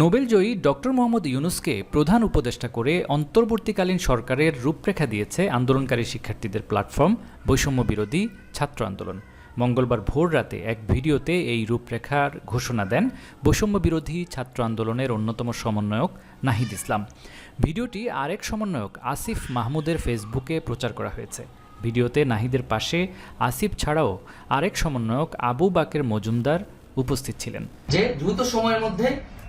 নোবেলজয়ী doctor Mohammad ইউনুসকে প্রধান উপদেষ্টা করে অন্তর্বর্তীকালীন সরকারের রূপরেখা দিয়েছে আন্দোলনকারী শিক্ষার্থীদের প্ল্যাটফর্ম, বৈষম্য বিরোধী ছাত্র আন্দোলন। মঙ্গলবার ভোর রাতে এক ভিডিওতে এই রূপরেখার ঘোষণা দেন বৈষম্য বিরোধী ছাত্র আন্দোলনের অন্যতম সমন্বয়ক নাহিদ ইসলাম। ভিডিওটি আরেক সমন্বয়ক আসিফ মাহমুদের ফেসবুকে প্রচার করা হয়েছে। ভিডিওতে নাহিদের পাশে আসিফ ছাড়াও আরেক সমন্বয়ক আবু বাকের মজুমদার উপস্থিত ছিলেন। যে দ্রুত সময়ের মধ্যে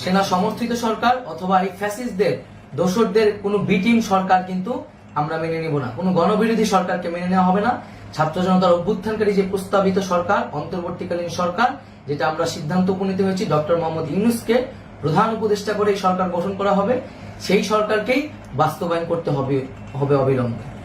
সেনা সমর্থিত সরকার অথবা এই ফ্যাসিস্টদের দোসরদের কোনো বিটিম সরকার কিন্তু আমরা মেনে নিব না। কোনো গণবিরোধী সরকারকে মেনে নেওয়া হবে না। ছাত্র জনতার অভ্যুত্থানকারী যে প্রস্তাবিত সরকার, অন্তর্বর্তীকালীন সরকার, যেটা আমরা সিদ্ধান্ত উপনীত হয়েছি, ডক্টর মোহাম্মদ ইউনুসকে প্রধান উপদেষ্টা করে এই সরকার গঠন করা হবে, সেই সরকারকেই বাস্তবায়ন করতে হবে হবে অবিলম্বে।